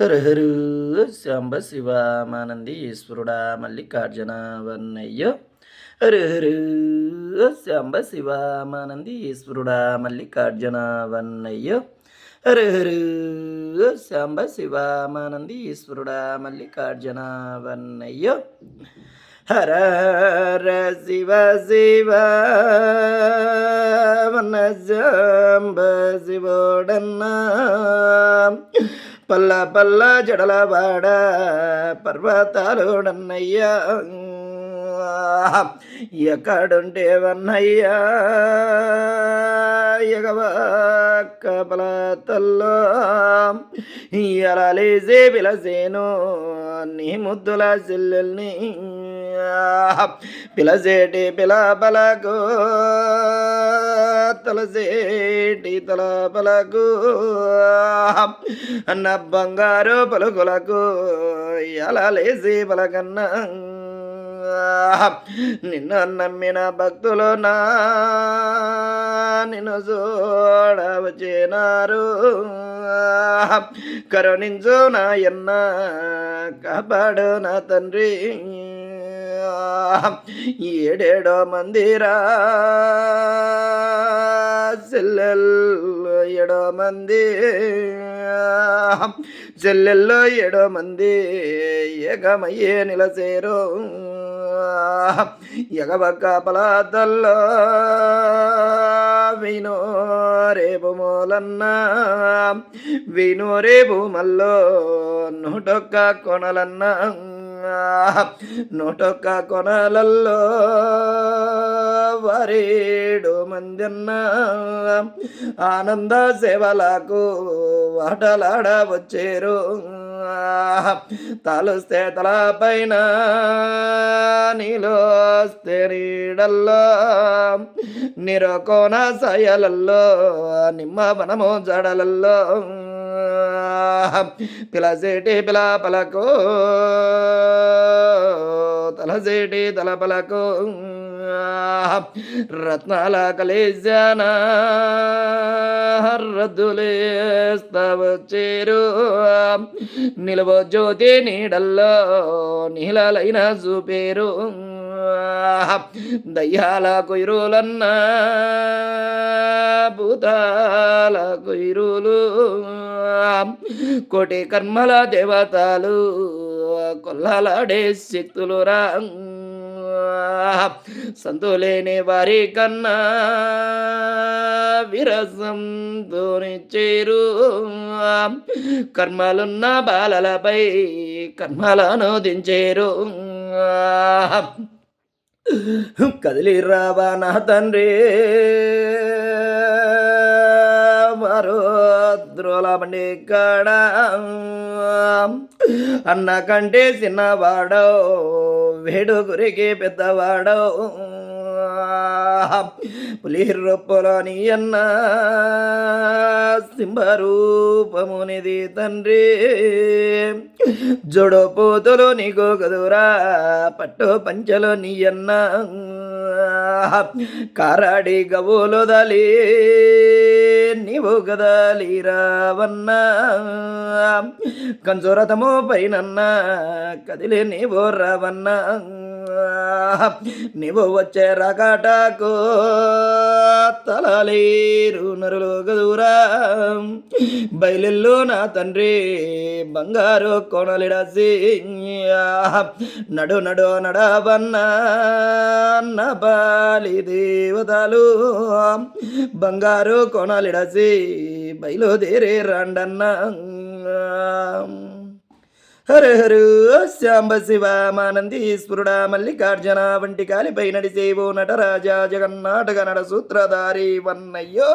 హర హరు శాంబ శివ ఈశ్వరుడా మల్లికార్జున వన్నయ్యో. హర హరు శాంబ శివ ఈశ్వరుడా మల్లికార్జున వన్నయ్యో. హర హరు శాంబ శివ ఈశ్వరుడా మల్లికార్జున వన్నయ్యో. హర హర శివ శివ వన శాంబ శివోడన్నా. పల్ల పల్ల జడలవాడ పర్వతాలుడన్నయ్యా ఎక్కడుంటే వన్నయ్యా? ఎగవక్క పలతల్లో. ఎలా లేసే విలసేను నీ ముద్దుల చెల్లెల్ని. పిలసేటి పిలబలకు తలసేటి తలబలకు అన్న బంగారు పలుకులకు ఎలా లేసి పలకన్నా. నిన్ను నమ్మిన భక్తులు నా నిన్ను చూడవచ్చినారు. కరుణించు నాయన్న కాపాడు నా తండ్రి. ఏడేడో మందిరా. చెల్లెల్లో ఏడో మంది. చెల్లెల్లో ఏడో మంది ఏకమయ్యే నిలసేరు ఎగబక్క పలాదల్లో వినో రేపు మూలన్న. వినో రేపు మల్లో నూటొక్క కొనలన్నా. నూటొక్క కొనలల్లో వరేడు మందిన్న ఆనంద సేవలకు వాటలాడ వచ్చేరు. తలుస్తే తల పైన నీలోస్తే నీడల్లో నిరకోన సయలల్లో నిమ్మ వనము జడలల్లో. పిలసేటి పిలాపలకు తలసేటి తలపలకు రత్నాల కలేశాన రద్దులేస్తవచ్చేరు నిలవ జ్యోతి నీడల్లో నీలలైన చూపేరు దయ్యాల కుయిరులన్నా భూతాల కుయిరులు కోటి కర్మల దేవతలు కొల్లలాడే శక్తులు రా. సంతులేని వారి కన్నా విరసంతోని చేరు. కర్మలున్న బాలలపై కర్మలను దించేరు. కదిలి రావా నా తండ్రి. ద్రోల బండి కాడ అన్న కంటే చిన్నవాడో వేడుగురికి పెద్దవాడో పులి రొప్పలోని అన్న సింహరూపమునిది తండ్రి. జోడో పోతులు నీకు కదురా పట్టు పంచలు నీ అన్న. కారాడి గవులు దలీ నీవు గదలి రావన్నా కంచురథము పైనన్న కదిలి నీవు రావన్న. నీవు వచ్చే రకటకు తలలేరు నరులు గదురా. బయలుల్లో నా తండ్రి బంగారు కొనలిడసి నడు నడు నడవన్నా బాలి దేవతలు. బంగారు కొనలిడసి బయలుదేరే రండన్నా. హర హరు శాంబ శివ మల్లికార్జున వంటి కాలిపై నడిసేవో నటరాజా జగన్నాటక నడ సూత్రధారి వన్నయ్యో.